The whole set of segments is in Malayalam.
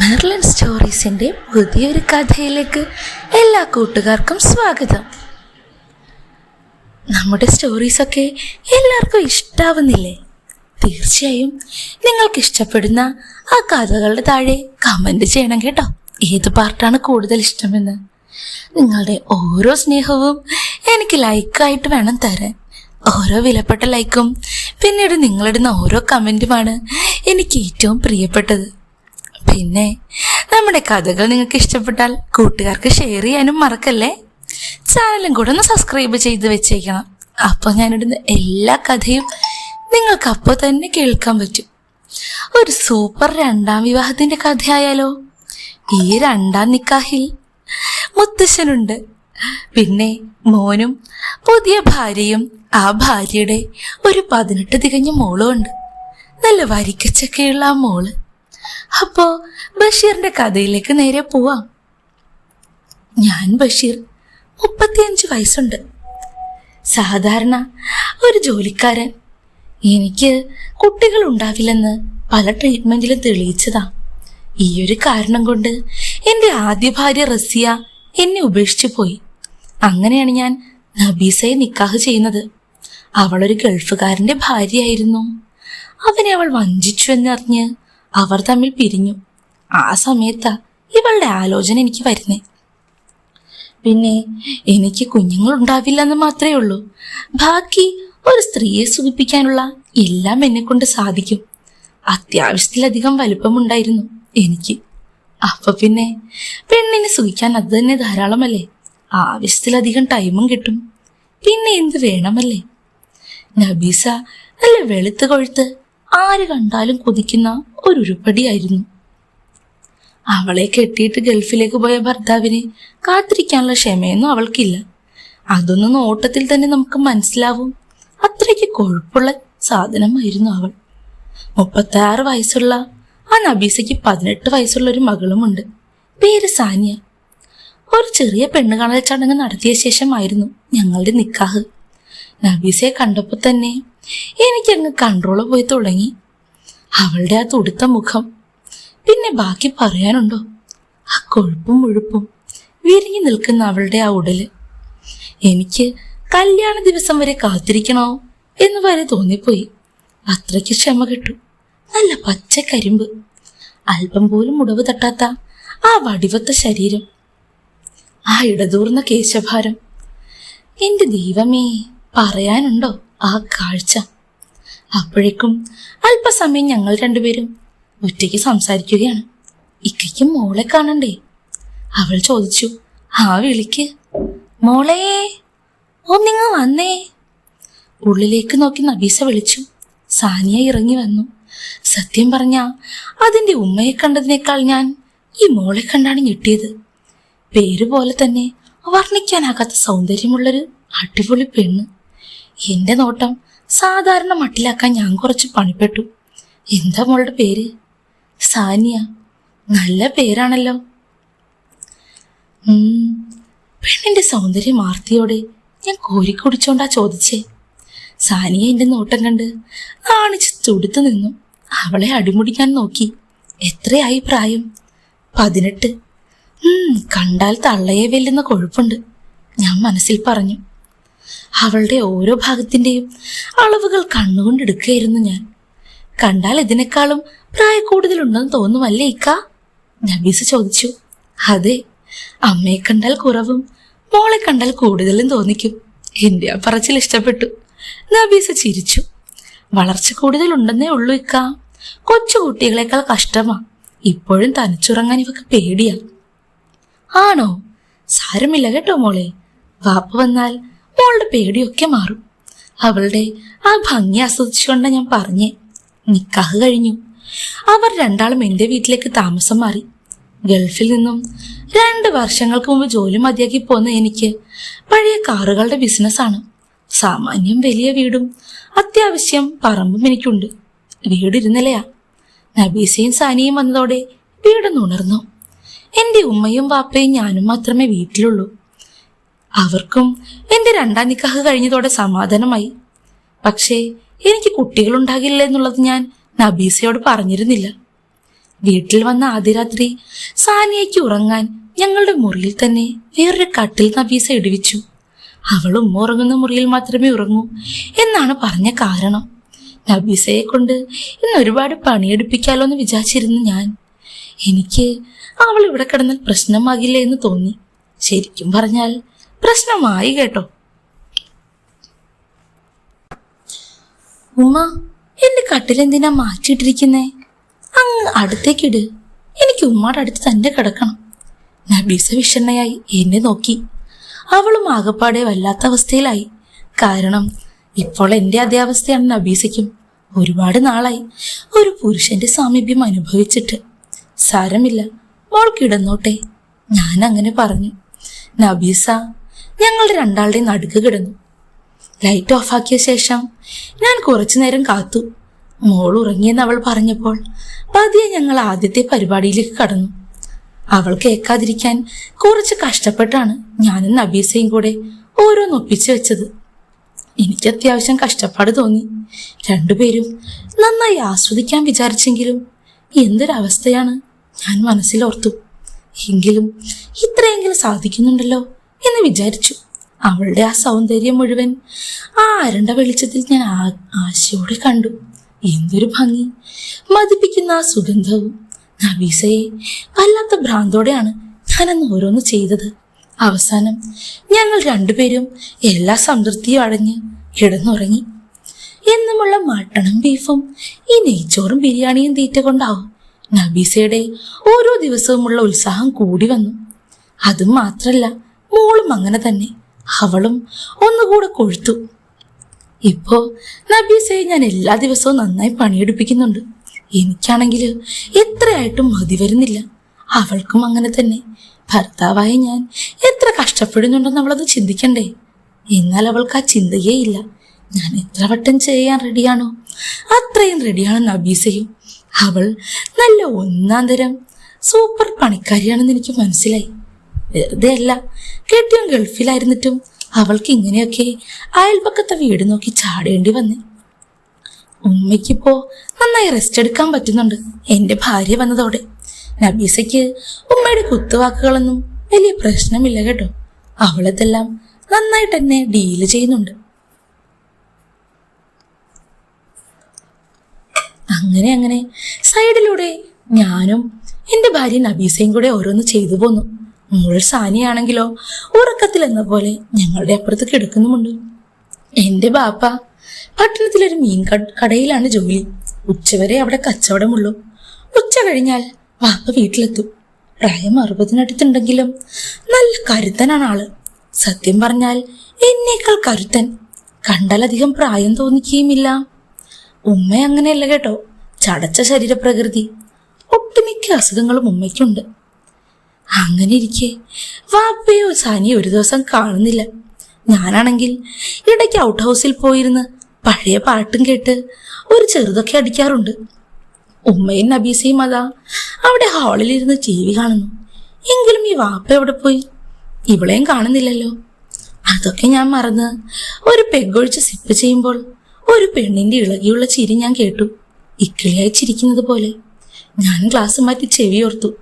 മെർലിൻ സ്റ്റോറീസിന്റെ പുതിയൊരു കഥയിലേക്ക് എല്ലാ കൂട്ടുകാർക്കും സ്വാഗതം. നമ്മുടെ സ്റ്റോറീസൊക്കെ എല്ലാവർക്കും ഇഷ്ടാവുന്നില്ലേ? തീർച്ചയായും നിങ്ങൾക്ക് ഇഷ്ടപ്പെടുന്ന ആ കഥകളുടെ താഴെ കമന്റ് ചെയ്യണം കേട്ടോ. ഏത് പാർട്ടാണ് കൂടുതൽ ഇഷ്ടമെന്ന്? നിങ്ങളുടെ ഓരോ സ്നേഹവും എനിക്ക് ലൈക്കായിട്ട് വേണം തരാൻ. ഓരോ വിലപ്പെട്ട ലൈക്കും പിന്നീട് നിങ്ങളിടുന്ന ഓരോ കമന്റുമാണ് എനിക്ക് ഏറ്റവും പ്രിയപ്പെട്ടത്. പിന്നെ നമ്മുടെ കഥകൾ നിങ്ങൾക്ക് ഇഷ്ടപ്പെട്ടാൽ കൂട്ടുകാർക്ക് ഷെയർ ചെയ്യാനും മറക്കല്ലേ? ചാനലും കൂടെ ഒന്ന് സബ്സ്ക്രൈബ് ചെയ്ത് വെച്ചേക്കണം. അപ്പോൾ ഞാനിടുന്ന എല്ലാ കഥയും നിങ്ങൾക്ക് അപ്പോൾ തന്നെ കേൾക്കാൻ പറ്റും. ഒരു സൂപ്പർ രണ്ടാം വിവാഹത്തിന്റെ കഥയായാലോ? ഈ രണ്ടാം നിക്കാഹിൽ മുത്തശ്ശനുണ്ട്. പിന്നെ മോനും പുതിയ ഭാര്യയും ആ ഭാര്യയുടെ ഒരു പതിനെട്ട് തികഞ്ഞ മോളും ഉണ്ട്. നല്ല വരിക്കച്ചൊക്കെയുള്ള ആ മോൾ. അപ്പോ ബഷീറിന്റെ കഥയിലേക്ക് നേരെ പോവാം. ഞാൻ ബഷീർ മുപ്പത്തിയഞ്ച് വയസ്സുണ്ട്. സാധാരണ ഒരു ജോലിക്കാരൻ. എനിക്ക് കുട്ടികൾ ഉണ്ടാവില്ലെന്ന് പല ട്രീറ്റ്മെന്റിലും തെളിയിച്ചതാ. ഈ ഒരു കാരണം കൊണ്ട് എന്റെ ആദ്യ ഭാര്യ റസിയ എന്നെ ഉപേക്ഷിച്ചു പോയി. അങ്ങനെയാണ് ഞാൻ നബീസയെ നിക്കാഹ് ചെയ്യുന്നത്. അവളൊരു ഗൾഫുകാരന്റെ ഭാര്യയായിരുന്നു. അവനെ അവൾ വഞ്ചിച്ചു എന്നറിഞ്ഞ് അവർ തമ്മിൽ പിരിഞ്ഞു. ആ സമയത്താ ഇവളുടെ ആലോചന എനിക്ക് വരുന്നേ. പിന്നെ എനിക്ക് കുഞ്ഞുങ്ങൾ ഉണ്ടാവില്ലെന്ന് മാത്രമേ ഉള്ളൂ. ബാക്കി ഒരു സ്ത്രീയെ സുഖിപ്പിക്കാനുള്ള എല്ലാം എന്നെ കൊണ്ട് സാധിക്കും. അത്യാവശ്യത്തിലധികം വലുപ്പമുണ്ടായിരുന്നു എനിക്ക്. അപ്പൊ പിന്നെ പെണ്ണിനെ സുഖിക്കാൻ അത് തന്നെ ധാരാളമല്ലേ? ആവശ്യത്തിലധികം ടൈമും കിട്ടും. പിന്നെ എന്ത് വേണമല്ലേ? നബീസ നല്ല വെളുത്ത് കൊഴുത്ത് ആര് കണ്ടാലും കൊതിക്കുന്ന ഒരു ഉരുപ്പടിയായിരുന്നു. അവളെ കെട്ടിയിട്ട് ഗൾഫിലേക്ക് പോയ ഭർത്താവിനെ കാത്തിരിക്കാനുള്ള ക്ഷമയൊന്നും അവൾക്കില്ല. അതൊന്നും ഓട്ടത്തിൽ തന്നെ നമുക്ക് മനസ്സിലാവും. അത്രയ്ക്ക് കൊഴുപ്പുള്ള സാധനമായിരുന്നു അവൾ. മുപ്പത്താറ് വയസ്സുള്ള ആ നബീസയ്ക്ക് പതിനെട്ട് വയസ്സുള്ള ഒരു മകളുമുണ്ട്. പേര് സാനിയ. ഒരു ചെറിയ പെണ്ണ് കാണൽ ചടങ്ങ് നടത്തിയ ശേഷമായിരുന്നു ഞങ്ങളുടെ നിക്കാഹ്. നബീസയെ കണ്ടപ്പോൾ തന്നെ എനിക്കങ്ങ് കൺട്രോൾ പോയി തുടങ്ങി. അവളുടെ ആ തുടുത്ത മുഖം. പിന്നെ ബാക്കി പറയാനുണ്ടോ? ആ കൊഴുപ്പും മുഴുപ്പും വിരിഞ്ഞു നിൽക്കുന്ന അവളുടെ ആ ഉടൽ. എനിക്ക് കല്യാണ ദിവസം വരെ കാത്തിരിക്കണോ എന്ന് വരെ തോന്നിപ്പോയി. അത്രയ്ക്ക് ക്ഷമ കിട്ടു. നല്ല പച്ച കരിമ്പ്. അല്പം പോലും മുടവ് തട്ടാത്ത ആ വടിവത്ത ശരീരം. ആ ഇടതൂർന്ന കേശഭാരം. എന്റെ ദൈവമേ പറയാനുണ്ടോ? ആ കാഴ്ച. അപ്പോഴേക്കും അല്പസമയം ഞങ്ങൾ രണ്ടുപേരും ഒറ്റയ്ക്ക് സംസാരിക്കുകയാണ്. ഇക്കയ്ക്ക് മോളെ കാണണ്ടേ? അവൾ ചോദിച്ചു ആ വിളിക്ക്. മോളെ ഒന്നിങ്ങ് വന്നേ. ഉള്ളിലേക്ക് നോക്കി നബീസ വിളിച്ചു. സാനിയ ഇറങ്ങി വന്നു. സത്യം പറഞ്ഞ അതിന്റെ ഉമ്മയെ കണ്ടതിനേക്കാൾ ഞാൻ ഈ മോളെ കണ്ടാണ് ഞെട്ടിയത്. പേര് പോലെ തന്നെ വർണിക്കാനാകാത്ത സൗന്ദര്യമുള്ളൊരു അടിപൊളി പെണ്ണ്. എന്റെ നോട്ടം സാധാരണ മട്ടിലാക്കാൻ ഞാൻ കുറച്ച് പണിപ്പെട്ടു. എന്താ മോളുടെ പേര്? സാനിയ. നല്ല പേരാണല്ലോ. പെണ്ണിന്റെ സൗന്ദര്യം ആർത്തിയോടെ ഞാൻ കോരിക്കുടിച്ചോണ്ടാ ചോദിച്ചേ. സാനിയ എന്റെ നോട്ടം കണ്ട് നാണിച്ച് തുടുത്തു നിന്നു. അവളെ അടിമുടിക്കാൻ നോക്കി. എത്രയായി പ്രായം? പതിനെട്ട്. കണ്ടാൽ തള്ളയെ വെല്ലുന്ന കൊഴുപ്പുണ്ട്. ഞാൻ മനസ്സിൽ പറഞ്ഞു. അവളുടെ ഓരോ ഭാഗത്തിന്റെയും അളവുകൾ കണ്ണുകൊണ്ടെടുക്കുകയായിരുന്നു ഞാൻ. കണ്ടാൽ ഇതിനേക്കാളും പ്രായ കൂടുതലുണ്ടെന്ന് തോന്നുമല്ലേ ഇക്ക? നബീസ് ചോദിച്ചു. അതെ അമ്മയെ കണ്ടാൽ കുറവും മോളെ കണ്ടാൽ കൂടുതലും തോന്നിക്കും. എന്റെ ആ പറച്ചിൽ ഇഷ്ടപ്പെട്ടു. നബീസ് ചിരിച്ചു. വളർച്ച കൂടുതലുണ്ടെന്നേ ഉള്ളൂ ഇക്ക. കൊച്ചു കുട്ടികളെക്കാൾ കഷ്ടമാ. ഇപ്പോഴും തനിച്ചുറങ്ങാൻ ഇവക്ക് പേടിയാ. ആണോ? സാരമില്ല കേട്ടോ മോളെ. വാപ്പ വന്നാൽ മോളുടെ പേടിയൊക്കെ മാറും. അവളുടെ ആ ഭംഗി ആസ്വദിച്ചുകൊണ്ട് ഞാൻ പറഞ്ഞേ. നിക്കാഹ് കഴിഞ്ഞു. അവർ രണ്ടാളും എന്റെ വീട്ടിലേക്ക് താമസം മാറി. ഗൾഫിൽ നിന്നും രണ്ട് വർഷങ്ങൾക്ക് മുമ്പ് ജോലി മതിയാക്കി പോന്ന എനിക്ക് പഴയ കാറുകളുടെ ബിസിനസ്സാണ് സാമാന്യം വലിയ വീടും അത്യാവശ്യം പറമ്പും എനിക്കുണ്ട്. വീട് നബീസയും സാനിയും വന്നതോടെ വീടൊന്നുണർന്നു എന്റെ ഉമ്മയും വാപ്പയും ഞാനും മാത്രമേ വീട്ടിലുള്ളൂ. അവർക്കും എന്റെ രണ്ടാം നിക്കാഹ് കഴിഞ്ഞതോടെ സമാധാനമായി. പക്ഷേ എനിക്ക് കുട്ടികളുണ്ടാകില്ല എന്നുള്ളത് ഞാൻ നബീസയോട് പറഞ്ഞിരുന്നില്ല. വീട്ടിൽ വന്ന ആദ്യ രാത്രി സാനിയയ്ക്ക് ഉറങ്ങാൻ ഞങ്ങളുടെ മുറിയിൽ തന്നെ വേറൊരു കട്ടിൽ നബീസ ഇടിവിച്ചു. അവൾ ഉമ്മ ഉറങ്ങുന്ന മുറിയിൽ മാത്രമേ ഉറങ്ങൂ എന്നാണ് പറഞ്ഞ കാരണം. നബീസയെ കൊണ്ട് ഇന്ന് ഒരുപാട് പണിയെടുപ്പിക്കാലോ എന്ന് വിചാരിച്ചിരുന്നു ഞാൻ. എനിക്ക് അവൾ ഇവിടെ കിടന്നാൽ പ്രശ്നമാകില്ല എന്ന് തോന്നി. ശരിക്കും പറഞ്ഞാൽ പ്രശ്നമായി കേട്ടോ. ഉമ്മ എന്റെ കട്ടിലെന്തിനാ മാറ്റിയിട്ടിരിക്കുന്നേ? അങ്ങ് അടുത്തേക്കിട്. എനിക്ക് ഉമ്മയുടെ അടുത്ത് തന്നെ കിടക്കണം. നബീസ വിഷണ്ണയായി എന്നെ നോക്കി. അവളും ആകപ്പാടെ വല്ലാത്ത അവസ്ഥയിലായി. കാരണം ഇപ്പോൾ എന്റെ അതേ അവസ്ഥയാണ് നബീസയ്ക്കും. ഒരുപാട് നാളായി. ഒരു പുരുഷന്റെ സാമീപ്യം അനുഭവിച്ചിട്ട്. സാരമില്ല. മോൾ കിടന്നോട്ടെ. ഞാൻ അങ്ങനെ പറഞ്ഞു. നബീസ ഞങ്ങൾ രണ്ടാളുടെയും നടുക്ക് കിടന്നു. ലൈറ്റ് ഓഫാക്കിയ ശേഷം ഞാൻ കുറച്ചു നേരം കാത്തു. മോൾ ഉറങ്ങിയെന്ന് അവൾ പറഞ്ഞപ്പോൾ പതിയെ ഞങ്ങൾ ആദ്യത്തെ പരിപാടിയിലേക്ക് കടന്നു. അവൾ കേൾക്കാതിരിക്കാൻ കുറച്ച് കഷ്ടപ്പെട്ടാണ് ഞാനും നബീസയും കൂടെ ഓരോന്ന് ഒപ്പിച്ചു വെച്ചത്. എനിക്ക് അത്യാവശ്യം കഷ്ടപ്പാട് തോന്നി. രണ്ടുപേരും നന്നായി ആസ്വദിക്കാൻ വിചാരിച്ചെങ്കിലും എന്തൊരവസ്ഥയാണ് ഞാൻ മനസ്സിലോർത്തു. എങ്കിലും ഇത്രയെങ്കിലും സാധിക്കുന്നുണ്ടല്ലോ. എന്ന് വിചാരിച്ചു. അവളുടെ ആ സൗന്ദര്യം മുഴുവൻ ആ അരണ്ട വെളിച്ചത്തിൽ ഞാൻ ആശയോടെ കണ്ടു. എന്തൊരു ഭംഗി. മതിപ്പിക്കുന്ന ആ സുഗന്ധവും നബീസയെ വല്ലാത്ത ഭ്രാന്തോടെയാണ് ഞാനന്ന് ഓരോന്ന് ചെയ്തത്. അവസാനം ഞങ്ങൾ രണ്ടുപേരും എല്ലാ സംതൃപ്തിയും അടഞ്ഞ് കിടന്നുറങ്ങി. എന്നുമുള്ള മട്ടണും ബീഫും ഈ നെയ്ച്ചോറും ബിരിയാണിയും തീറ്റ കൊണ്ടാവും നബീസയുടെ ഓരോ ദിവസവുമുള്ള ഉത്സാഹം കൂടി വന്നു. അതും മാത്രല്ല മോളും അങ്ങനെ തന്നെ. അവളും ഒന്നുകൂടെ കൊഴുത്തു. ഇപ്പോ നബീസയെ ഞാൻ എല്ലാ ദിവസവും നന്നായി പണിയെടുപ്പിക്കുന്നുണ്ട്. എനിക്കാണെങ്കിൽ എത്രയായിട്ടും മതി വരുന്നില്ല. അവൾക്കും അങ്ങനെ തന്നെ. ഭർത്താവായ ഞാൻ എത്ര കഷ്ടപ്പെടുന്നുണ്ടെന്ന് അവളത് ചിന്തിക്കണ്ടേ. എന്നാൽ അവൾക്ക് ആ ചിന്തയേ ഇല്ല. ഞാൻ എത്ര വട്ടം ചെയ്യാൻ റെഡിയാണോ? അത്രയും റെഡിയാണ് നബീസയും. അവൾ നല്ല ഒന്നാം തരം സൂപ്പർ പണിക്കാരിയാണെന്ന് എനിക്ക് മനസ്സിലായി. വെറുതെ അല്ല കെട്ടിയും ഗൾഫിലായിരുന്നിട്ടും അവൾക്ക് ഇങ്ങനെയൊക്കെ അയൽപക്കത്തെ വീട് നോക്കി ചാടേണ്ടി വന്നു. ഉമ്മയ്ക്കിപ്പോ നന്നായി റെസ്റ്റ് എടുക്കാൻ പറ്റുന്നുണ്ട്. എന്റെ ഭാര്യ വന്നതോടെ. നബീസയ്ക്ക് ഉമ്മയുടെ കുത്തുവാക്കുകളൊന്നും വലിയ പ്രശ്നമില്ല കേട്ടോ. അവളതെല്ലാം നന്നായിട്ട് തന്നെ ഡീൽ ചെയ്യുന്നുണ്ട്. അങ്ങനെ അങ്ങനെ സൈഡിലൂടെ ഞാനും എന്റെ ഭാര്യ നബീസയും കൂടെ ഓരോന്ന് ചെയ്തു പോന്നു. മോൾ സാനിയാണെങ്കിലോ ഉറക്കത്തിൽ എന്ന പോലെ ഞങ്ങളുടെ അപ്പുറത്ത് കിടക്കുന്നുമുണ്ട്. എന്റെ ബാപ്പ പട്ടണത്തിലൊരു മീൻ കട- കടയിലാണ് ജോലി. ഉച്ചവരെ അവിടെ കച്ചവടമുള്ളൂ. ഉച്ച കഴിഞ്ഞാൽ വാപ്പ വീട്ടിലെത്തും. പ്രായം അറുപതിനടുത്തുണ്ടെങ്കിലും നല്ല കരുത്തനാണ് ആൾ. സത്യം പറഞ്ഞാൽ എന്നേക്കാൾ കരുത്തൻ. കണ്ടാലധികം പ്രായം തോന്നിക്കുകയുമില്ല. ഉമ്മ അങ്ങനെയല്ല കേട്ടോ ചടച്ച ശരീരപ്രകൃതി. ഒട്ടുമിക്ക അസുഖങ്ങളും ഉമ്മയ്ക്കുണ്ട്. അങ്ങനെ ഇരിക്കെ. വാപ്പയോ സാനിയോ ഒരു ദിവസം കാണുന്നില്ല. ഞാനാണെങ്കിൽ ഇടയ്ക്ക് ഔട്ട് ഹൗസിൽ പോയിരുന്ന് പഴയ പാട്ടും കേട്ട് ഒരു ചെറുതൊക്കെ അടിക്കാറുണ്ട്. ഉമ്മയും നബീസയും അതാ അവിടെ ഹാളിലിരുന്ന് ടി വി കാണുന്നു. എങ്കിലും ഈ വാപ്പ എവിടെ പോയി? ഇവളെയും കാണുന്നില്ലല്ലോ. അതൊക്കെ ഞാൻ മറന്ന് ഒരു പെഗൊഴിച്ച് സിപ്പ് ചെയ്യുമ്പോൾ ഒരു പെണ്ണിന്റെ ഇളകിയുള്ള ചിരി ഞാൻ കേട്ടു. ഇക്കിളിയായി ചിരിക്കുന്നത് പോലെ. ഞാൻ ഗ്ലാസ് മാറ്റി ചെവി ഓർത്തു.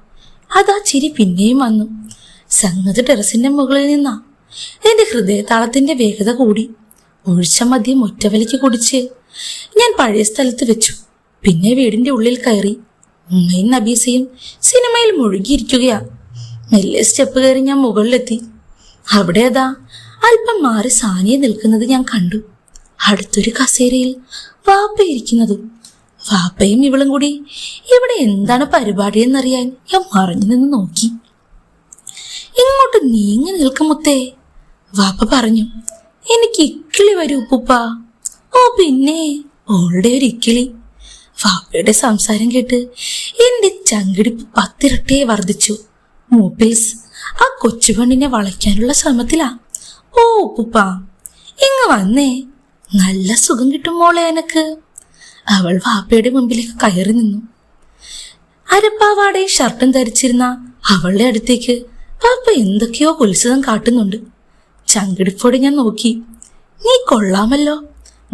അതാ ചിരി പിന്നെയും വന്നു. സംഗതി ടെറസിന്റെ മുകളിൽ നിന്നാ. എന്റെ ഹൃദയതാളത്തിന്റെ വേഗത കൂടി. ഒഴിച്ച മദ്യം ഒറ്റവലിക്ക് കുടിച്ച് ഞാൻ പഴയ സ്ഥലത്ത് വെച്ചു. പിന്നെ വീടിന്റെ ഉള്ളിൽ കയറി. ഉമ്മയും നബീസയും സിനിമയിൽ മുഴുകിയിരിക്കുകയാ. മെല്ലെ സ്റ്റെപ്പ് കയറി ഞാൻ മുകളിലെത്തി. അവിടെ അതാ അല്പം മാറി സാനിയെ നിൽക്കുന്നത് ഞാൻ കണ്ടു. അടുത്തൊരു കസേരയിൽ വാപ്പ ഇരിക്കുന്നതും. വാപ്പയും ഇവളും കൂടി ഇവിടെ എന്താണ് പരിപാടി എന്നറിയാൻ ഞാൻ മറിഞ്ഞു നിന്ന് നോക്കി. ഇങ്ങോട്ട് നീങ്ങി നിൽക്കുമുത്തേ വാപ്പ പറഞ്ഞു എനിക്ക് ഇക്കിളി വരൂ ഉപ്പുപ്പ. ഓ പിന്നെ? ഓളുടെ ഒരു ഇക്കിളി. വാപ്പയുടെ സംസാരം കേട്ട് എന്റെ ചങ്കിടിപ്പ് പത്തിരട്ടേ വർദ്ധിച്ചു. മൂപ്പിൽസ് ആ കൊച്ചുപെണ്ണിനെ വളയ്ക്കാനുള്ള ശ്രമത്തിലാ. ഓ ഉപ്പുപ്പ ഇങ്ങ് വന്നേ. നല്ല സുഖം കിട്ടും മോളെ എനക്ക് അവൾ വാപ്പയുടെ മുമ്പിലേക്ക് കയറി നിന്നു. അരപ്പാവാടയും ഷർട്ടും ധരിച്ചിരുന്ന അവളുടെ അടുത്തേക്ക് വാപ്പ എന്തൊക്കെയോ ഉത്സവം കാട്ടുന്നുണ്ട്. ചങ്കിടിപ്പോടെ ഞാൻ നോക്കി. നീ കൊള്ളാമല്ലോ.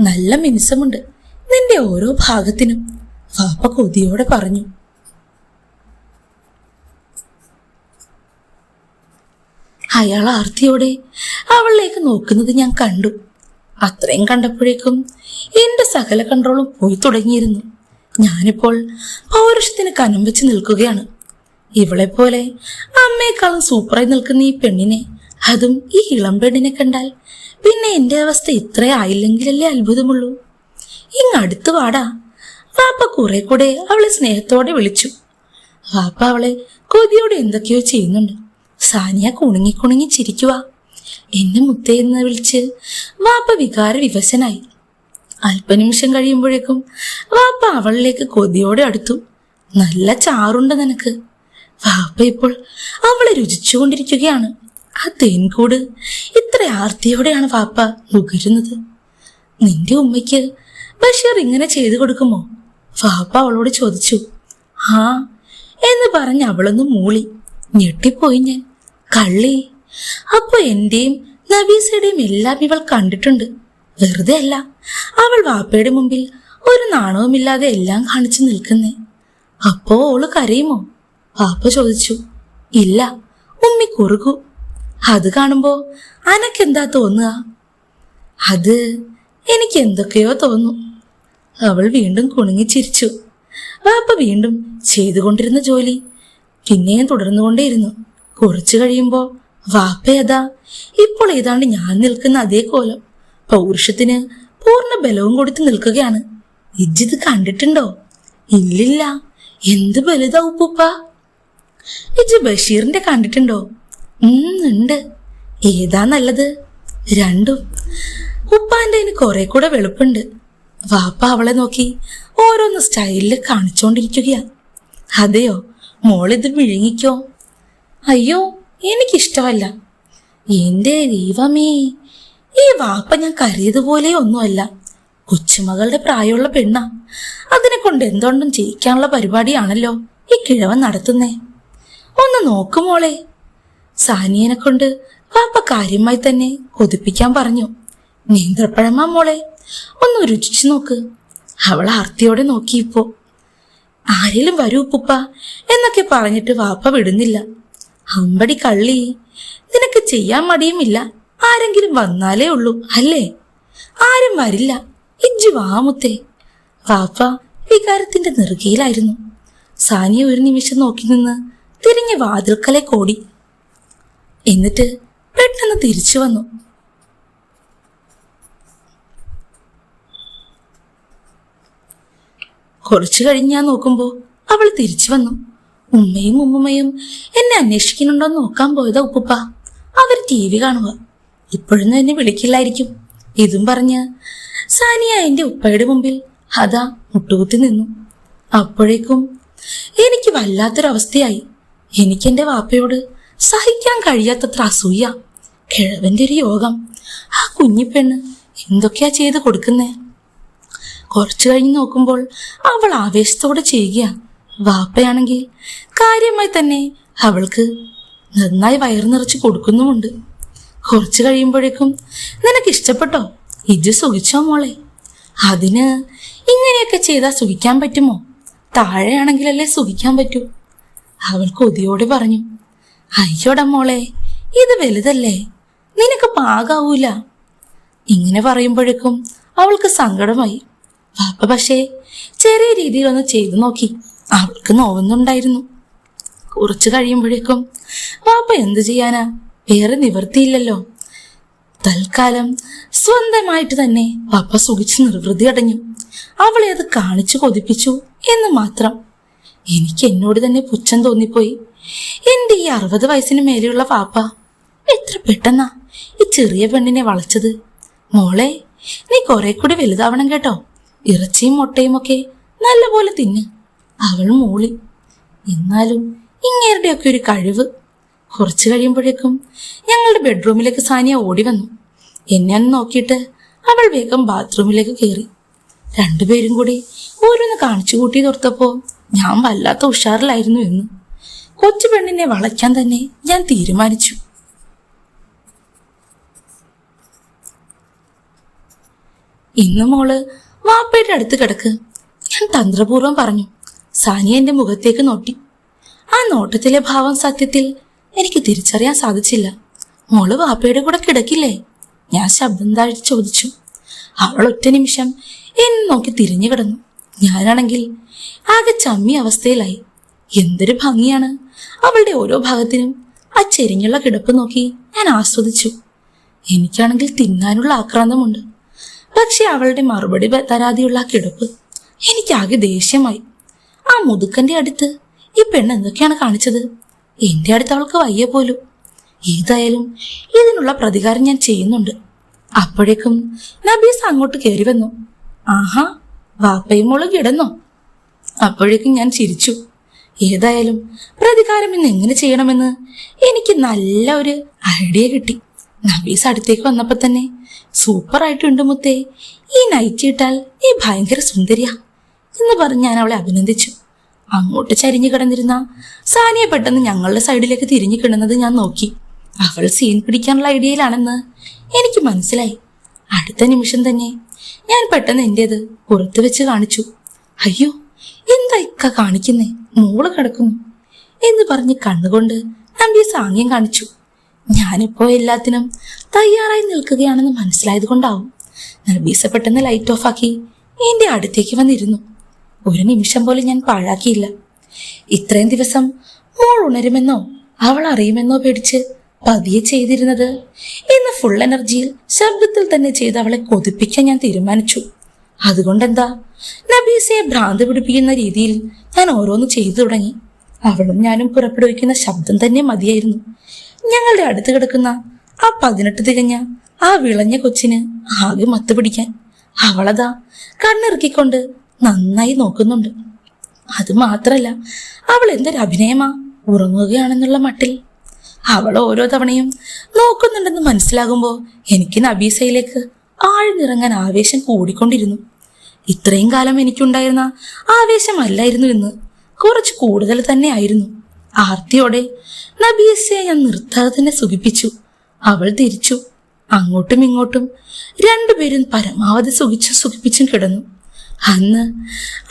നല്ല മിനുസമുണ്ട്. നിന്റെ ഓരോ ഭാഗത്തിനും വാപ്പ കൊതിയോടെ പറഞ്ഞു. അയാൾ ആർത്തിയോടെ അവളിലേക്ക് നോക്കുന്നത് ഞാൻ കണ്ടു. അത്രയും കണ്ടപ്പോഴേക്കും എന്റെ സകല കൺട്രോളും പോയി തുടങ്ങിയിരുന്നു. ഞാനിപ്പോൾ പൗരുഷത്തിന് കനം വെച്ച് നിൽക്കുകയാണ്. ഇവളെ പോലെ അമ്മയെക്കാളും സൂപ്പറായി നിൽക്കുന്ന ഈ പെണ്ണിനെ അതും ഈ ഇളം പെണ്ണിനെ കണ്ടാൽ പിന്നെ എന്റെ അവസ്ഥ ഇത്ര ആയില്ലെങ്കിലല്ലേ അത്ഭുതമുള്ളൂ. ഇങ്ങടുത്ത് വാടാ. വാപ്പ കുറെ കൂടെ അവളെ സ്നേഹത്തോടെ വിളിച്ചു. വാപ്പ അവളെ കൊതിയോടെ എന്തൊക്കെയോ ചെയ്യുന്നുണ്ട്. സാനിയ കുണുങ്ങി കുണുങ്ങി ചിരിക്കുക എന്നെ മുത്തേന്ന് വിളിച്ച് വാപ്പ വികാര വിവശനായി. അല്പനിമിഷം കഴിയുമ്പോഴേക്കും വാപ്പ അവളിലേക്ക് കൊതിയോടെ അടുത്തു. നല്ല ചാറുണ്ട് നിനക്ക്. വാപ്പ ഇപ്പോൾ അവളെ രുചിച്ചുകൊണ്ടിരിക്കുകയാണ്. ആ തേൻകൂട് ഇത്ര ആർത്തിയോടെയാണ് വാപ്പ നുകരുന്നത് നിന്റെ ഉമ്മയ്ക്ക് ബഷീർ ഇങ്ങനെ ചെയ്തു കൊടുക്കുമോ? വാപ്പ അവളോട് ചോദിച്ചു. ആ എന്ന് പറഞ്ഞ് അവളൊന്ന് മൂളി. ഞെട്ടിപ്പോയി ഞാൻ. കള്ളി അപ്പൊ എന്റെയും നബീസയുടെയും എല്ലാം ഇവൾ കണ്ടിട്ടുണ്ട്. വെറുതെ അല്ല അവൾ വാപ്പയുടെ മുമ്പിൽ ഒരു നാണവുമില്ലാതെ എല്ലാം കാണിച്ചു നിൽക്കുന്നേ. അപ്പോ ഓൾ കരയുമോ? വാപ്പ ചോദിച്ചു. ഇല്ല ഉമ്മി കുറുകു. അത് കാണുമ്പോ അനക്കെന്താ തോന്നുക? അത് എനിക്ക് എന്തൊക്കെയോ തോന്നു അവൾ വീണ്ടും കുണുങ്ങി ചിരിച്ചു. വാപ്പ വീണ്ടും ചെയ്തുകൊണ്ടിരുന്ന ജോലി പിന്നെയും തുടർന്നുകൊണ്ടേയിരുന്നു. കുറച്ചു കഴിയുമ്പോ വാപ്പ ഏതാ ഇപ്പോൾ ഏതാണ്ട് ഞാൻ നിൽക്കുന്ന അതേ കോലം. പൗരുഷത്തിന് പൂർണ ബലവും കൊടുത്ത് നിൽക്കുകയാണ്. ഇജ്ജിത് കണ്ടിട്ടുണ്ടോ? ഇല്ലില്ല. എന്ത് വലുതാ ഉപ്പുപ്പ ഇജ്ജ് ബഷീറിന്റെ കണ്ടിട്ടുണ്ടോ? ഉണ്ട്. ഏതാ നല്ലത്? രണ്ടും. ഉപ്പാന്റെ അതിന് കുറെ കൂടെ വെളുപ്പുണ്ട്. വാപ്പ അവളെ നോക്കി ഓരോന്ന് സ്റ്റൈലിൽ കാണിച്ചോണ്ടിരിക്കുകയാ. അതെയോ? മോളിത് വിഴുങ്ങിക്കോ? അയ്യോ എനിക്കിഷ്ടമല്ല. എന്റെ ദൈവമേ ഈ വാപ്പ ഞാൻ കരുതിയതുപോലെ ഒന്നുമല്ല. കൊച്ചുമകളുടെ പ്രായമുള്ള പെണ്ണ. അതിനെ കൊണ്ട് എന്തുകൊണ്ടും ജയിക്കാനുള്ള പരിപാടിയാണല്ലോ ഈ കിഴവൻ നടത്തുന്നേ. ഒന്ന് നോക്കുമോളെ സാനിയനെ കൊണ്ട് വാപ്പ കാര്യമായി തന്നെ കൊതിപ്പിക്കാൻ പറഞ്ഞു. നീന്തപ്പഴമാ മോളെ ഒന്ന് രുചിച്ചു നോക്ക്. അവൾ ആർത്തിയോടെ നോക്കിയിപ്പോ. ആരേലും വരൂ ഉപ്പുപ്പ എന്നൊക്കെ പറഞ്ഞിട്ട് വാപ്പ വിടുന്നില്ല. അമ്പടി കള്ളി. നിനക്ക് ചെയ്യാൻ മടിയുമില്ല. ആരെങ്കിലും വന്നാലേ ഉള്ളൂ അല്ലേ? ആരും വരില്ല. ഇജ്ജു വാമുത്തേ വാപ്പ വികാരത്തിന്റെ നെറുകയിലായിരുന്നു. സാനിയ ഒരു നിമിഷം നോക്കി നിന്ന് തിരിഞ്ഞ് വാതിൽക്കലെ കോടി. എന്നിട്ട് പെട്ടെന്ന് തിരിച്ചു വന്നു. കുറച്ചു കഴിഞ്ഞാ നോക്കുമ്പോ അവൾ തിരിച്ചു വന്നു. ഉമ്മയും ഉമ്മുമ്മയും എന്നെ അന്വേഷിക്കുന്നുണ്ടോന്ന് നോക്കാൻ പോയതാ ഉപ്പുപ്പ. അവർ ടി വി കാണുക. ഇപ്പോഴൊന്നും എന്നെ വിളിക്കില്ലായിരിക്കും. ഇതും പറഞ്ഞ് സാനിയ എന്റെ ഉപ്പയുടെ മുമ്പിൽ അതാ മുട്ടുകുത്തി നിന്നു. അപ്പോഴേക്കും എനിക്ക് വല്ലാത്തൊരവസ്ഥയായി. എനിക്കെന്റെ വാപ്പയോട് സഹിക്കാൻ കഴിയാത്തത്ര അസൂയ. കിഴവന്റെ ഒരു യോഗം. ആ കുഞ്ഞിപ്പെണ്ണ് എന്തൊക്കെയാ ചെയ്ത് കൊടുക്കുന്നേ? കുറച്ചു കഴിഞ്ഞ് നോക്കുമ്പോൾ അവൾ ആവേശത്തോടെ ചെയ്യുക വാപ്പയാണെങ്കിൽ കാര്യമായി തന്നെ അവൾക്ക് നന്നായി വയറു നിറച്ച് കൊടുക്കുന്നുമുണ്ട്. കുറച്ച് കഴിയുമ്പോഴേക്കും നിനക്ക് ഇഷ്ടപ്പെട്ടോ? ഇത് സുഖിച്ചോ മോളെ? അതിന് ഇങ്ങനെയൊക്കെ ചെയ്താൽ സുഖിക്കാൻ പറ്റുമോ? താഴെയാണെങ്കിലല്ലേ സുഖിക്കാൻ പറ്റൂ? അവൾ കൊതിയോടെ പറഞ്ഞു അയ്യോടാ മോളെ ഇത് വലുതല്ലേ? നിനക്ക് പാകാവൂല. ഇങ്ങനെ പറയുമ്പോഴേക്കും അവൾക്ക് സങ്കടമായി. പാപ്പ പക്ഷേ ചെറിയ രീതിയിലൊന്ന് ചെയ്തു നോക്കി. അവൾക്ക് നോവുന്നുണ്ടായിരുന്നു. കുറച്ചു കഴിയുമ്പോഴേക്കും വാപ്പ എന്തു ചെയ്യാനാ? വേറെ നിവർത്തിയില്ലല്ലോ തൽക്കാലം സ്വന്തമായിട്ട് തന്നെ പാപ്പ സുഖിച്ച് നിർവൃതി അടഞ്ഞു. അവളെ അത് കാണിച്ചു കൊതിപ്പിച്ചു എന്ന് മാത്രം. എനിക്ക് എന്നോട് തന്നെ പുച്ഛം തോന്നിപ്പോയി. എന്റെ ഈ അറുപത് വയസ്സിന് മേലെയുള്ള പാപ്പ എത്ര പെട്ടെന്നാ ഈ ചെറിയ പെണ്ണിനെ വളച്ചത്. മോളെ നീ കുറെ കൂടി വലുതാവണം കേട്ടോ. ഇറച്ചിയും മുട്ടയും ഒക്കെ നല്ലപോലെ തിന്ന്. അവൾ മൂളി. എന്നാലും ഇങ്ങേരുടെയൊക്കെ ഒരു കഴിവ്. കുറച്ചു കഴിയുമ്പോഴേക്കും ഞങ്ങളുടെ ബെഡ്റൂമിലേക്ക് സാനിയ ഓടി വന്നു. എന്നെ ഒന്ന് നോക്കിയിട്ട് അവൾ വേഗം ബാത്റൂമിലേക്ക് കയറി. രണ്ടുപേരും കൂടി ഓരോന്ന് കാണിച്ചു കൂട്ടി തോർത്തപ്പോ ഞാൻ വല്ലാത്ത ഉഷാറിലായിരുന്നു എന്ന്. കൊച്ചു പെണ്ണിനെ വളയ്ക്കാൻ തന്നെ ഞാൻ തീരുമാനിച്ചു. ഇന്ന് മോൾ വാപ്പയുടെ അടുത്ത് കിടക്ക്. ഞാൻ തന്ത്രപൂർവം പറഞ്ഞു സാനിയ എന്റെ മുഖത്തേക്ക് നോട്ടി. ആ നോട്ടത്തിലെ ഭാവം സത്യത്തിൽ എനിക്ക് തിരിച്ചറിയാൻ സാധിച്ചില്ല. മോൾ വാപ്പയുടെ കൂടെ കിടക്കില്ലേ? ഞാൻ ശബ്ദം താഴ്ത്തി ചോദിച്ചു. അവൾ ഒറ്റ നിമിഷം എന്നെ നോക്കി തിരിഞ്ഞു കിടന്നു. ഞാനാണെങ്കിൽ ആകെ ചമ്മി അവസ്ഥയിലായി. എന്തൊരു ഭംഗിയാണ്. അവളുടെ ഓരോ ഭാഗത്തിനും ആ ചെരിഞ്ഞുള്ള കിടപ്പ് നോക്കി ഞാൻ ആസ്വദിച്ചു. എനിക്കാണെങ്കിൽ തിന്നാനുള്ള ആക്രാന്തമുണ്ട്. പക്ഷെ അവളുടെ മറുപടി തരാതെയുള്ള ആ കിടപ്പ് എനിക്കാകെ ദേഷ്യമായി. ആ മുതുക്കന്റെ അടുത്ത് ഈ പെണ്ണ് എന്തൊക്കെയാണ് കാണിച്ചത്? എന്റെ അടുത്ത് അവൾക്ക് വയ്യ പോലും. ഏതായാലും ഇതിനുള്ള പ്രതികാരം ഞാൻ ചെയ്യുന്നുണ്ട്. അപ്പോഴേക്കും നബീസ് അങ്ങോട്ട് കയറി വന്നു. ആഹാ വാപ്പയും മോൾ കിടന്നോ? അപ്പോഴേക്കും ഞാൻ ചിരിച്ചു. ഏതായാലും പ്രതികാരം ഇന്ന് എങ്ങനെ ചെയ്യണമെന്ന് എനിക്ക് നല്ല ഒരു ഐഡിയ കിട്ടി. നബീസ് അടുത്തേക്ക് വന്നപ്പോൾ തന്നെ സൂപ്പറായിട്ടുണ്ട് മുത്തേ. ഈ നൈറ്റ് ഇട്ടാൽ നീ ഭയങ്കര സുന്ദരിയാ. എന്ന് പറഞ്ഞ് ഞാൻ അവളെ അഭിനന്ദിച്ചു. അങ്ങോട്ട് ചരിഞ്ഞു കിടന്നിരുന്ന സാനിയ പെട്ടെന്ന് ഞങ്ങളുടെ സൈഡിലേക്ക് തിരിഞ്ഞു കിടന്നത് ഞാൻ നോക്കി. അവൾ സീൻ പിടിക്കാനുള്ള ഐഡിയയിലാണെന്ന് എനിക്ക് മനസ്സിലായി. അടുത്ത നിമിഷം തന്നെ ഞാൻ പെട്ടെന്ന് എന്റേത് പുറത്തു വെച്ച് കാണിച്ചു. അയ്യോ എന്താ ഇക്ക കാണിക്കുന്നേ? മോൾ കിടക്കുന്നു. എന്ന് പറഞ്ഞ് കണ്ണുകൊണ്ട് നമ്പി സാങ്ങ്യം കാണിച്ചു. ഞാനിപ്പോ എല്ലാത്തിനും തയ്യാറായി നിൽക്കുകയാണെന്ന് മനസ്സിലായത് കൊണ്ടാവും. നബീസ പെട്ടെന്ന് ലൈറ്റ് ഓഫ് ആക്കി എന്റെ അടുത്തേക്ക് വന്നിരുന്നു. ഒരു നിമിഷം പോലും ഞാൻ പാഴാക്കിയില്ല. ഇത്രയും ദിവസം മോൾ ഉണരുമെന്നോ അവൾ അറിയുമെന്നോ പേടിച്ച് പതിയെ ചെയ്തിരുന്നത് ഇന്ന് ഫുൾ എനർജിയിൽ ശബ്ദത്തിൽ തന്നെ ചെയ്ത് അവളെ കൊതിപ്പിക്കാൻ ഞാൻ തീരുമാനിച്ചു. അതുകൊണ്ടെന്താ? നബീസയെ ഭ്രാന്ത് പിടിപ്പിക്കുന്ന രീതിയിൽ ഞാൻ ഓരോന്ന് ചെയ്തു തുടങ്ങി. അവളും ഞാനും പുറപ്പെടുവിക്കുന്ന ശബ്ദം തന്നെ മതിയായിരുന്നു. ഞങ്ങളുടെ അടുത്ത് കിടക്കുന്ന ആ പതിനെട്ട് തികഞ്ഞ ആ വിളഞ്ഞ കൊച്ചിന് ആകെ മത്ത് പിടിക്കാൻ. അവളതാ കണ്ണിറുക്കിക്കൊണ്ട് നന്നായി നോക്കുന്നുണ്ട്. അത് മാത്രല്ല അവൾ എന്തൊരു അഭിനയമാ. ഉറങ്ങുകയാണെന്നുള്ള മട്ടിൽ. അവൾ ഓരോ തവണയും നോക്കുന്നുണ്ടെന്ന് മനസ്സിലാകുമ്പോൾ എനിക്ക് നബീസയിലേക്ക് ആഴ്ന്നിറങ്ങാൻ ആവേശം കൂടിക്കൊണ്ടിരുന്നു. ഇത്രയും കാലം എനിക്കുണ്ടായിരുന്ന ആവേശമല്ലായിരുന്നു ഇന്ന് കുറച്ച് കൂടുതൽ തന്നെ ആയിരുന്നു. ആർത്തിയോടെ നബീസയെ ഞാൻ നിർത്താതെ തന്നെ സുഖിപ്പിച്ചു. അവൾ തിരിച്ചു. അങ്ങോട്ടും ഇങ്ങോട്ടും രണ്ടുപേരും പരമാവധി സുഖിച്ചും സുഖിപ്പിച്ചും കിടന്നു. അന്ന്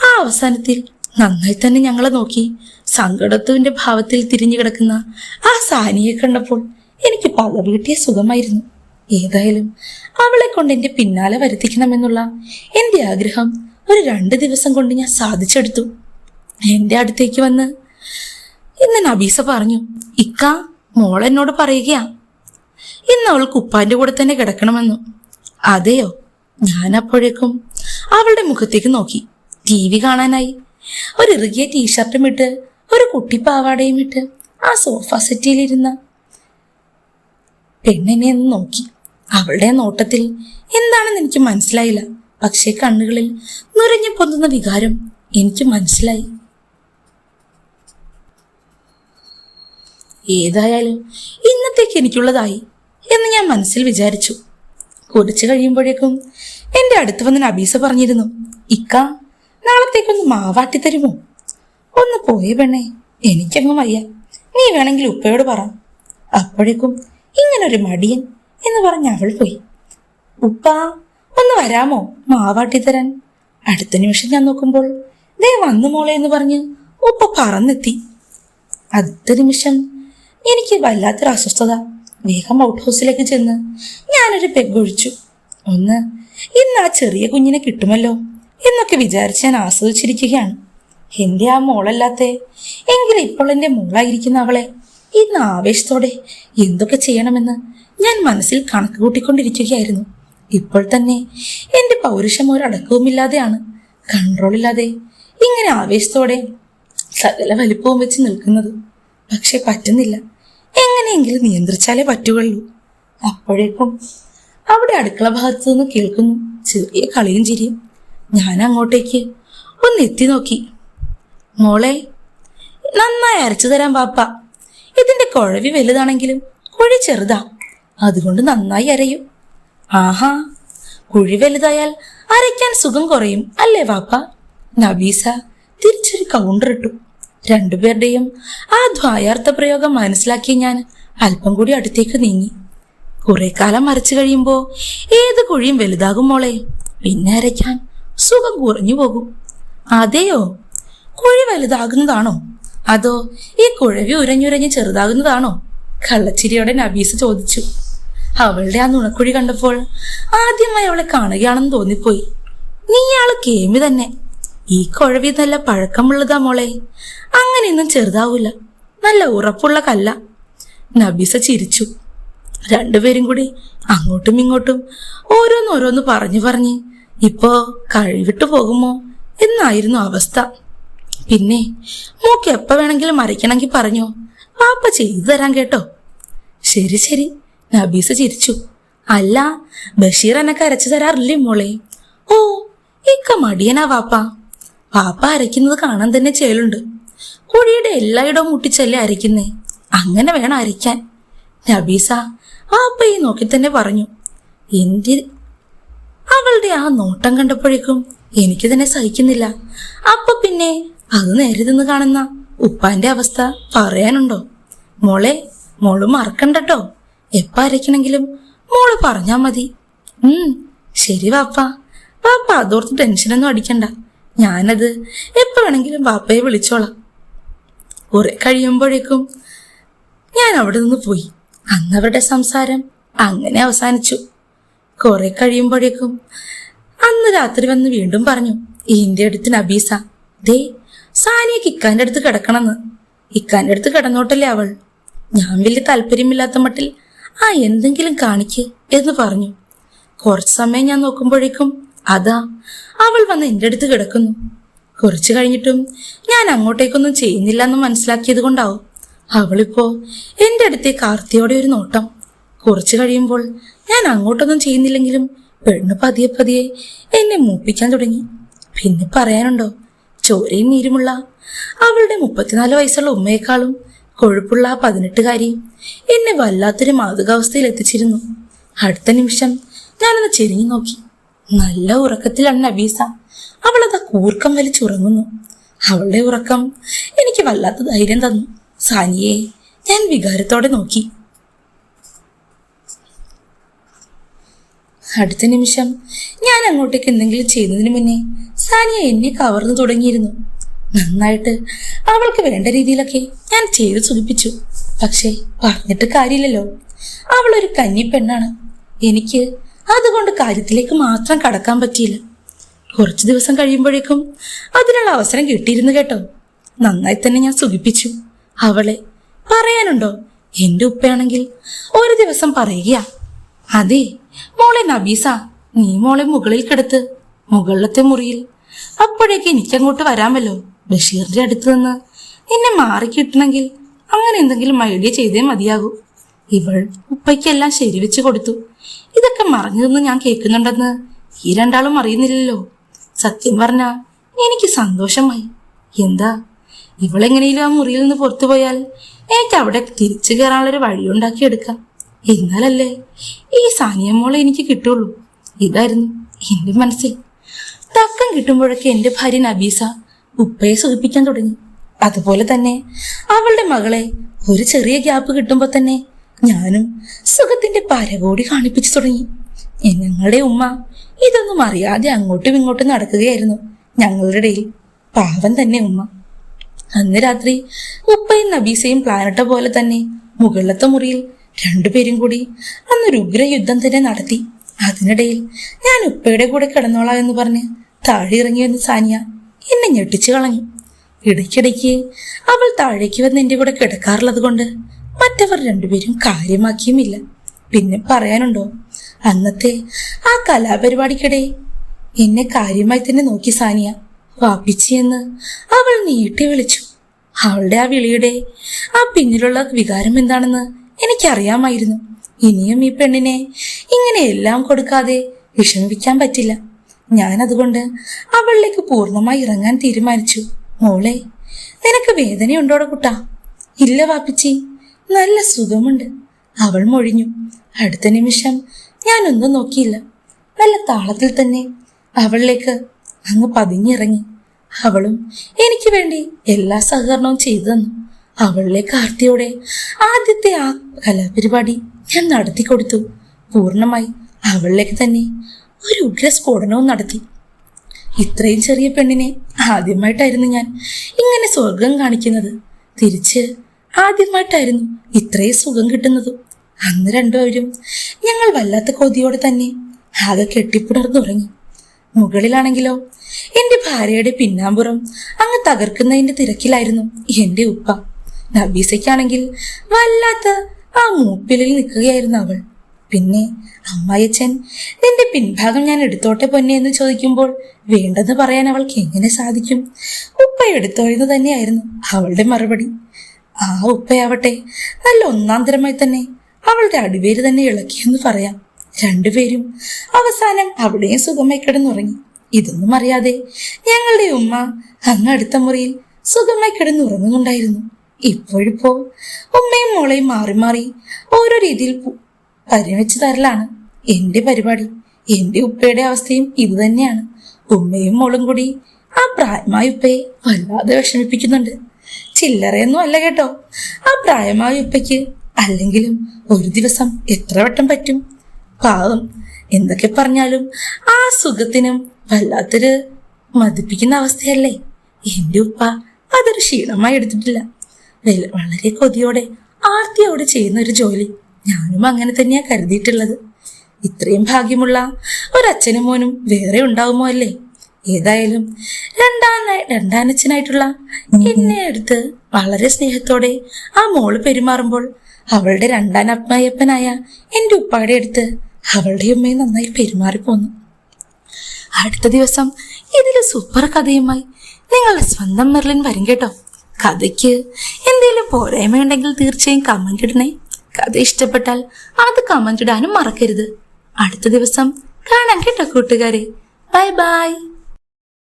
ആ അവസാനത്തിൽ നന്നായി തന്നെ ഞങ്ങളെ നോക്കി. സങ്കടത്തുവിന്റെ ഭാവത്തിൽ തിരിഞ്ഞു കിടക്കുന്ന ആ സാനിയെ കണ്ടപ്പോൾ എനിക്ക് പക കിട്ടിയ സുഖമായിരുന്നു. ഏതായാലും അവളെ കൊണ്ട് എന്റെ പിന്നാലെ വരുത്തിക്കണമെന്നുള്ള എന്റെ ആഗ്രഹം ഒരു രണ്ട് ദിവസം കൊണ്ട് ഞാൻ സാധിച്ചെടുത്തു. എന്റെ അടുത്തേക്ക് വന്ന് ഇന്ന് നബീസ പറഞ്ഞു ഇക്ക മോൾ എന്നോട് പറയുകയാ. ഇന്ന് അവൾ കുപ്പാന്റെ കൂടെ തന്നെ കിടക്കണമെന്നു. അതെയോ? ഞാൻ അപ്പോഴേക്കും അവളുടെ മുഖത്തേക്ക് നോക്കി. ടി വി കാണാനായി. ഒരു ഇറുകിയ ടീഷർട്ടും ഇട്ട് ഒരു കുട്ടി പാവാടയും ഇട്ട് ആ സോഫ സെറ്റിയിലിരുന്ന പെണ്ണിനെ ഒന്ന് നോക്കി. അവളുടെ നോട്ടത്തിൽ എന്താണെന്ന് എനിക്ക് മനസ്സിലായില്ല. പക്ഷേ കണ്ണുകളിൽ നുരഞ്ഞു പൊന്തുന്ന വികാരം എനിക്ക് മനസ്സിലായി. ഏതായാലും ഇന്നത്തേക്ക് എനിക്കുള്ളതായി എന്ന് ഞാൻ മനസ്സിൽ വിചാരിച്ചു. കുടിച്ചു കഴിയുമ്പോഴേക്കും എന്റെ അടുത്ത് വന്ന് നബീസ പറഞ്ഞിരുന്നു ഇക്ക നാളത്തേക്കൊന്ന് മാവാട്ടി തരുമോ? ഒന്ന് പോയി പെണ്ണേ എനിക്കങ്ങ് വയ്യ. നീ വേണമെങ്കിൽ ഉപ്പയോട് പറ. അപ്പോഴേക്കും ഇങ്ങനൊരു മടിയൻ എന്ന് പറഞ്ഞ് അവൾ പോയി. ഉപ്പ ഒന്ന് വരാമോ മാവാട്ടി തരാൻ? അടുത്ത നിമിഷം ഞാൻ നോക്കുമ്പോൾ ദേ വന്നു മോളെ എന്ന് പറഞ്ഞ് ഉപ്പ പറന്നെത്തി. അടുത്ത നിമിഷം എനിക്ക് വല്ലാത്തൊരു അസ്വസ്ഥത. വേഗം ഔട്ട് ഹൗസിലേക്ക് ചെന്ന് ഞാനൊരു പെഗൊഴിച്ചു ഒന്ന് ഇന്ന് ആ ചെറിയ കുഞ്ഞിനെ കിട്ടുമല്ലോ എന്നൊക്കെ വിചാരിച്ച് ഞാൻ ആസ്വദിച്ചിരിക്കുകയാണ്. എന്റെ ആ മോളല്ലാത്തേ എങ്കിലും ഇപ്പോൾ എന്റെ മോളായിരിക്കുന്ന അവളെ ഇന്ന് ആവേശത്തോടെ എന്തൊക്കെ ചെയ്യണമെന്ന് ഞാൻ മനസ്സിൽ കണക്ക് കൂട്ടിക്കൊണ്ടിരിക്കുകയായിരുന്നു. ഇപ്പോൾ തന്നെ എന്റെ പൗരുഷം ഒരടക്കവുമില്ലാതെയാണ് കൺട്രോളില്ലാതെ ഇങ്ങനെ ആവേശത്തോടെ സകല വലിപ്പവും വെച്ച് നിൽക്കുന്നത്. പക്ഷെ പറ്റുന്നില്ല. എങ്ങനെയെങ്കിലും നിയന്ത്രിച്ചാലേ പറ്റുകയുള്ളൂ. അപ്പോഴേക്കും അവിടെ അടുക്കള ഭാഗത്തു നിന്ന് കേൾക്കുന്നു ചെറിയ കളിയും ചിരിയും. ഞാൻ അങ്ങോട്ടേക്ക് ഒന്ന് എത്തി നോക്കി. മോളെ നന്നായി അരച്ചു തരാം പാപ്പ. ഇതിന്റെ കുഴവി വലുതാണെങ്കിലും കുഴി ചെറുതാ. അതുകൊണ്ട് നന്നായി അരയും. ആഹാ കുഴി വലുതായാൽ അരയ്ക്കാൻ സുഖം കുറയും അല്ലേ വാപ്പ? നബീസ തിരിച്ചൊരു കൗണ്ടർ ഇട്ടു. രണ്ടുപേരുടെയും ആ ദ്വായാർത്ഥ പ്രയോഗം മനസ്സിലാക്കി ഞാൻ അല്പം കൂടി അടുത്തേക്ക് നീങ്ങി. കുറെ കാലം മറിച്ചു കഴിയുമ്പോ ഏത് കുഴിയും വലുതാകും മോളെ. പിന്നെ അരയ്ക്കാൻ സുഖം കുറഞ്ഞു പോകും. അതെയോ? കുഴി വലുതാകുന്നതാണോ? അതോ ഈ കുഴവി ഉരഞ്ഞുരഞ്ഞ് ചെറുതാകുന്നതാണോ? കള്ളച്ചിരിയോടെ നബീസ് ചോദിച്ചു. അവളുടെ ആ നുണക്കുഴി കണ്ടപ്പോൾ ആദ്യമായി അവളെ കാണുകയാണെന്ന് തോന്നിപ്പോയി. നീ ആൾ കേമി തന്നെ. ഈ കുഴവി നല്ല പഴക്കമുള്ളതാ മോളെ. അങ്ങനെയൊന്നും ചെറുതാവൂല. നല്ല ഉറപ്പുള്ള കല്ല. നബീസ ചിരിച്ചു. രണ്ടുപേരും കൂടി അങ്ങോട്ടും ഇങ്ങോട്ടും ഓരോന്നോരോന്ന് പറഞ്ഞു പറഞ്ഞ് ഇപ്പോ കഴിവിട്ടു പോകുമോ? എന്നായിരുന്നു അവസ്ഥ. പിന്നെ മൂക്ക് എപ്പ വേണമെങ്കിലും മറിക്കണമെങ്കിൽ പറഞ്ഞു പാപ്പ ചെയ്തു തരാൻ കേട്ടോ. ശരി ശരി. നബീസ ചിരിച്ചു. അല്ല ബഷീർ എന്നെ കരച്ചു തരാറില്ലേ മോളെ? ഓ ഇക്ക മടിയനാ വാപ്പ. വാപ്പ അരയ്ക്കുന്നത് കാണാൻ തന്നെ ചേലുണ്ട്. കുഴിയുടെ എല്ലായിടവും മുട്ടിച്ചല്ലേ അരയ്ക്കുന്നേ. അങ്ങനെ വേണം അരയ്ക്കാൻ. നബീസ വാപ്പ അപ്പയെ നോക്കി തന്നെ പറഞ്ഞു എന്തി? അവളുടെ ആ നോട്ടം കണ്ടപ്പോഴേക്കും എനിക്ക് തന്നെ സഹിക്കുന്നില്ല. അപ്പൊ പിന്നെ അത് നേരിതെന്ന് കാണുന്ന ഉപ്പാന്റെ അവസ്ഥ പറയാനുണ്ടോ? മോളെ മോൾ മറക്കണ്ടട്ടോ. എപ്പ അരയ്ക്കണെങ്കിലും മോൾ പറഞ്ഞാ മതി. ഉം ശരി വാപ്പ. വാപ്പ അതോർത്ത് ടെൻഷനൊന്നും അടിക്കണ്ട. ഞാനത് എപ്പ വേണമെങ്കിലും വാപ്പയെ വിളിച്ചോളാം. കുറെ കഴിയുമ്പോഴേക്കും ഞാൻ അവിടെ നിന്ന് പോയി. അന്നവരുടെ സംസാരം അങ്ങനെ അവസാനിച്ചു. കുറെ കഴിയുമ്പോഴേക്കും അന്ന് രാത്രി വന്ന് വീണ്ടും പറഞ്ഞു ഇന്റെ അടുത്ത് നബീസ. ദേ സാനിയക്ക് ഇക്കാന്റെ അടുത്ത് കിടക്കണമെന്ന്. ഇക്കാന്റെ അടുത്ത് കിടന്നോട്ടല്ലേ അവൾ? ഞാൻ വലിയ താല്പര്യമില്ലാത്ത മട്ടിൽ ആ എന്തെങ്കിലും കാണിക്ക് എന്ന് പറഞ്ഞു. കുറച്ച് സമയം ഞാൻ നോക്കുമ്പോഴേക്കും അതാ അവൾ വന്ന് എന്റെ അടുത്ത് കിടക്കുന്നു. കുറച്ച് കഴിഞ്ഞിട്ടും ഞാൻ അങ്ങോട്ടേക്കൊന്നും ചെയ്യുന്നില്ല എന്ന് മനസ്സിലാക്കിയത് കൊണ്ടാവും അവളിപ്പോ എന്റെ അടുത്തേക്ക് ആർത്തിയോടെ ഒരു നോട്ടം. കുറച്ചു കഴിയുമ്പോൾ ഞാൻ അങ്ങോട്ടൊന്നും ചെയ്യുന്നില്ലെങ്കിലും പെണ്ണ് പതിയെ പതിയെ എന്നെ മൂപ്പിക്കാൻ തുടങ്ങി. പിന്നെ പറയാനുണ്ടോ? ചോരയും നീരുമുള്ള അവളുടെ മുപ്പത്തിനാല് വയസ്സുള്ള ഉമ്മയെക്കാളും കൊഴുപ്പുള്ള ആ പതിനെട്ടുകാരി എന്നെ വല്ലാത്തൊരു മാതൃകാവസ്ഥയിൽ എത്തിച്ചിരുന്നു. അടുത്ത നിമിഷം ഞാനൊന്ന് ചെരിഞ്ഞു നോക്കി. നല്ല ഉറക്കത്തിലാണ് നബീസ. അവളത് കൂർക്കം വലിച്ചുറങ്ങുന്നു. അവളുടെ ഉറക്കം എനിക്ക് വല്ലാത്ത ധൈര്യം തന്നു. സാനിയെ ഞാൻ വികാരത്തോടെ നോക്കി. അടുത്ത നിമിഷം ഞാൻ അങ്ങോട്ടേക്ക് എന്തെങ്കിലും ചെയ്യുന്നതിന് മുന്നേ സാനിയ എന്നെ കവർന്നു തുടങ്ങിയിരുന്നു. നന്നായിട്ട് അവൾക്ക് വേണ്ട രീതിയിലൊക്കെ ഞാൻ ചെയ്തു സുഖിപ്പിച്ചു. പക്ഷേ പറഞ്ഞിട്ട് കാര്യമില്ലല്ലോ. അവളൊരു കന്നി പെണ്ണാണ്. എനിക്ക് അതുകൊണ്ട് കാര്യത്തിലേക്ക് മാത്രം കടക്കാൻ പറ്റിയില്ല. കുറച്ച് ദിവസം കഴിയുമ്പോഴേക്കും അതിനുള്ള അവസരം കിട്ടിയിരുന്നു കേട്ടോ. നന്നായി തന്നെ ഞാൻ സുഖിപ്പിച്ചു. അവളെ പറയാനുണ്ടോ? എന്റെ ഉപ്പയാണെങ്കിൽ ഒരു ദിവസം പറയുകയാ അതെ മോളെ നബീസ നീ മോളെ മുകളിൽ കിടത്ത് മുകളിലത്തെ മുറിയിൽ. അപ്പോഴേക്ക് എനിക്കങ്ങോട്ട് വരാമല്ലോ. ബഷീറിന്റെ അടുത്ത് നിന്ന് നിന്നെ മാറി കിട്ടണമെങ്കിൽ അങ്ങനെ എന്തെങ്കിലും ഐഡിയ ചെയ്തേ മതിയാകൂ. ഇവൾ ഉപ്പയ്ക്കെല്ലാം ശരിവെച്ച് കൊടുത്തു. ഇതൊക്കെ മറഞ്ഞതെന്ന് ഞാൻ കേൾക്കുന്നുണ്ടെന്ന് ഈ രണ്ടാളും അറിയുന്നില്ലല്ലോ. സത്യം പറഞ്ഞ എനിക്ക് സന്തോഷമായി. എന്താ? ഇവളെങ്ങനെയും ആ മുറിയിൽ നിന്ന് പുറത്തു പോയാൽ എനിക്ക് അവിടെ തിരിച്ചു കയറാനുള്ളൊരു വഴിയുണ്ടാക്കി എടുക്കാം. എന്നാലല്ലേ ഈ സാനിയമ്മോളെ എനിക്ക് കിട്ടുള്ളൂ. ഇതായിരുന്നു എന്റെ മനസ്സിൽ. തക്കം കിട്ടുമ്പോഴൊക്കെ എന്റെ ഭാര്യ നബീസ ഉപ്പയെ സുഖിപ്പിക്കാൻ തുടങ്ങി. അതുപോലെ തന്നെ അവളുടെ മകളെ ഒരു ചെറിയ ഗ്യാപ്പ് കിട്ടുമ്പോൾ തന്നെ ഞാനും സുഖത്തിന്റെ പരകോടി കാണിപ്പിച്ചു തുടങ്ങി. ഞങ്ങളുടെ ഉമ്മ ഇതൊന്നും അറിയാതെ അങ്ങോട്ടും ഇങ്ങോട്ടും നടക്കുകയായിരുന്നു. ഞങ്ങളുടെ ഇടയിൽ പാവം തന്നെ ഉമ്മ. അന്ന് രാത്രി ഉപ്പയും നബീസയും പ്ലാനിട്ട പോലെ തന്നെ മുകളിലത്തെ മുറിയിൽ രണ്ടുപേരും കൂടി അന്നൊരു ഉഗ്ര യുദ്ധം തന്നെ നടത്തി. അതിനിടയിൽ ഞാൻ ഉപ്പയുടെ കൂടെ കിടന്നോളാം എന്ന് പറഞ്ഞ് താഴെ ഇറങ്ങി വന്ന സാനിയ എന്നെ ഞെട്ടിച്ചു കളഞ്ഞു. ഇടയ്ക്കിടയ്ക്ക് അവൾ താഴേക്ക് വന്ന് എന്റെ കൂടെ കിടക്കാറുള്ളത് കൊണ്ട് മറ്റവർ രണ്ടുപേരും കാര്യമാക്കിയുമില്ല. പിന്നെ പറയാനുണ്ടോ? അന്നത്തെ ആ കലാപരിപാടിക്കിടെ എന്നെ കാര്യമായി തന്നെ നോക്കി സാനിയ. വാപ്പിച്ചി എന്ന് അവൾ നീട്ടി വിളിച്ചു. അവളുടെ ആ വിളിയുടെ ആ പിന്നിലുള്ള വികാരം എന്താണെന്ന് എനിക്കറിയാമായിരുന്നു. ഇനിയും ഈ പെണ്ണിനെ ഇങ്ങനെ എല്ലാം കൊടുക്കാതെ വിഷമിപ്പിക്കാൻ പറ്റില്ല. ഞാൻ അതുകൊണ്ട് അവളിലേക്ക് പൂർണമായി ഇറങ്ങാൻ തീരുമാനിച്ചു. മോളെ നിനക്ക് വേദനയുണ്ടോടെ കുട്ടാ? ഇല്ല വാപ്പിച്ചി നല്ല സുഖമുണ്ട്. അവൾ മൊഴിഞ്ഞു. അടുത്ത നിമിഷം ഞാനൊന്നും നോക്കിയില്ല. നല്ല താളത്തിൽ തന്നെ അവളിലേക്ക് അങ്ങ് പതിഞ്ഞിറങ്ങി. അവളും എനിക്ക് വേണ്ടി എല്ലാ സഹകരണവും ചെയ്തു തന്നു. അവളിലെ കാർത്തിയോടെ ആദ്യത്തെ ആ കലാപരിപാടി ഞാൻ നടത്തി കൊടുത്തു. പൂർണമായി അവളിലേക്ക് തന്നെ ഒരു ഉഗ്ര സ്ഫോടനവും നടത്തി. ഇത്രയും ചെറിയ പെണ്ണിനെ ആദ്യമായിട്ടായിരുന്നു ഞാൻ ഇങ്ങനെ സ്വർഗം കാണിക്കുന്നത്. തിരിച്ച് ആദ്യമായിട്ടായിരുന്നു ഇത്രയും സുഖം കിട്ടുന്നത്. അന്ന് രണ്ടുപേരും ഞങ്ങൾ വല്ലാത്ത കൊതിയോടെ തന്നെ ആകെ കെട്ടിപ്പുണർന്നുറങ്ങി. മുകളിലാണെങ്കിലോ? എന്റെ ഭാര്യയുടെ പിന്നാമ്പുറം അങ്ങ് തകർക്കുന്നതിന്റെ തിരക്കിലായിരുന്നു എന്റെ ഉപ്പ. നബീസയ്ക്കാണെങ്കിൽ വല്ലാത്ത ആ മൂപ്പിലിൽ നിൽക്കുകയായിരുന്നു അവൾ. പിന്നെ അമ്മായച്ചൻ നിന്റെ പിൻഭാഗം ഞാൻ എടുത്തോട്ടെ പൊന്നെ എന്ന് ചോദിക്കുമ്പോൾ വേണ്ടെന്ന് പറയാൻ അവൾക്ക് എങ്ങനെ സാധിക്കും? ഉപ്പ എടുത്തോയെന്ന് തന്നെയായിരുന്നു അവളുടെ മറുപടി. ആ ഉപ്പയാവട്ടെ നല്ല ഒന്നാം തരമായി തന്നെ അവളുടെ അടിവേര് തന്നെ ഇളക്കിയെന്ന് പറയാം. രണ്ടുപേരും അവസാനം അവിടെയും സുഖമായി കിടന്നുറങ്ങി. ഇതൊന്നും അറിയാതെ ഞങ്ങളുടെ ഉമ്മ അങ്ങ് അടുത്ത മുറിയിൽ സുഖമായി കിടന്നുറങ്ങുന്നുണ്ടായിരുന്നു. ഇപ്പോഴിപ്പോ ഉമ്മയും മോളെയും മാറി മാറി ഓരോ രീതിയിൽ പു- തരലാണ് എന്റെ പരിപാടി. എന്റെ ഉപ്പയുടെ അവസ്ഥയും ഇതുതന്നെയാണ് ഉമ്മയും മോളും കൂടി ആ പ്രായമായ ഉപ്പയെ വല്ലാതെ വിഷമിപ്പിക്കുന്നുണ്ട്. ചില്ലറയൊന്നും അല്ല കേട്ടോ. ആ പ്രായമായ ഉപ്പയ്ക്ക് അല്ലെങ്കിലും ഒരു ദിവസം എത്ര വട്ടം പറ്റും? പാവം. എന്തൊക്കെ പറഞ്ഞാലും ആ സുഖത്തിനും വല്ലാത്തൊരു മതിപ്പിക്കുന്ന അവസ്ഥയല്ലേ? എന്റെ ഉപ്പ അതൊരു ക്ഷീണമായി എടുത്തിട്ടില്ല. വളരെ കൊതിയോടെ ആർത്തിയോടെ ചെയ്യുന്ന ഒരു ജോലി ഞാനും അങ്ങനെ തന്നെയാ കരുതിയിട്ടുള്ളത്. ഇത്രയും ഭാഗ്യമുള്ള ഒരച്ഛനും മോനും വേറെ ഉണ്ടാവുമോ അല്ലേ? ഏതായാലും രണ്ടാന രണ്ടാനച്ഛനായിട്ടുള്ള എന്നെ അടുത്ത് വളരെ സ്നേഹത്തോടെ ആ മോൾ പെരുമാറുമ്പോൾ അവളുടെ രണ്ടാം അമ്മയപ്പനായ എന്റെ ഉപ്പാടെ അടുത്ത് അവളുടെ അമ്മയും നന്നായി പെരുമാറിപ്പോന്നു അടുത്ത ദിവസം ഇതിലെ സൂപ്പർ കഥയുമായി നിങ്ങളുടെ സ്വന്തം മെർലിൻ വരും കേട്ടോ. കഥയ്ക്ക് എന്തെങ്കിലും പോരായ്മയുണ്ടെങ്കിൽ തീർച്ചയായും കമന്റ് ഇടണേ. കഥ ഇഷ്ടപ്പെട്ടാൽ അത് കമന്റ് ഇടാനും മറക്കരുത്. അടുത്ത ദിവസം കാണാം കേട്ടോ കൂട്ടുകാരെ. Bye bye